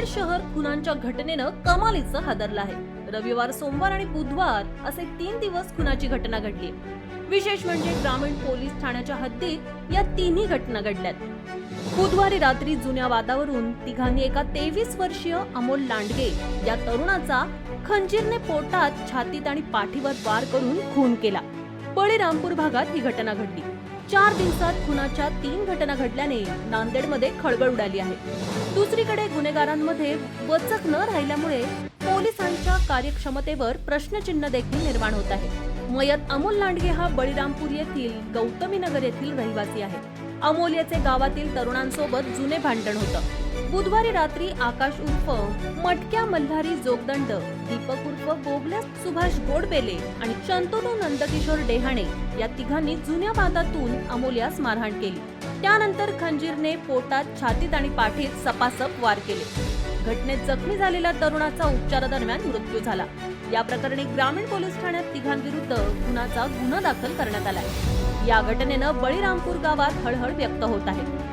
नांदेड शहर खुनांच्या घटनेनं कमालीचं हादरलं आहे. रविवार सोमवार आणि बुधवार असे तीन दिवस खुनाची घटना घडली. विशेष म्हणजे ग्रामीण पोलीस ठाण्याच्या हद्दीत या तिन्ही घटना घडल्यात. बुधवारी रात्री जुन्या वादावरून तिघांनी एका तेवीस वर्षीय अमोल लांडगे या तरुणाचा खंजीरने पोटात छातीत आणि पाठीवर वार करून खून केला. बळीरामपूर भागात ही घटना घडली. चार दिवसात खुनाच्या तीन घटना घडल्याने नांदेडमध्ये खळबळ उडाली आहे. दुसरीकडे गुन्हेगारांमध्ये वचक न राहिल्यामुळे पोलिसांच्या कार्यक्षमतेवर प्रश्नचिन्ह देखील निर्माण होत आहे. मयत अमोल लांडगे हा बळीरामपूर येथील गौतमीनगर येथील रहिवासी आहे. अमोल याचे गावातील तरुणांसोबत जुने भांडण होतं. बुधवारी रात्री आकाश उर्फ मटक्या मल्हारी जोगदंड दीपक उर्फ गोगल्या सुभाष गोडबेले आणि शंतनू नंदकिशोर डेहाणे या तिघांनी जुन्या वादातून अमोल्यास मारहाण केली. त्यानंतर खंजीरने पोटात छातीत आणि पाठीत सपासप वार केले. घटनेत जखमी झालेल्या तरुणाचा उपचारादरम्यान मृत्यू झाला. या प्रकरणी ग्रामीण पोलीस ठाण्यात तिघांविरुद्ध खुनाचा गुन्हा दाखल करण्यात आलाय. या घटनेनं बळीरामपूर गावात हळहळ व्यक्त होत आहे.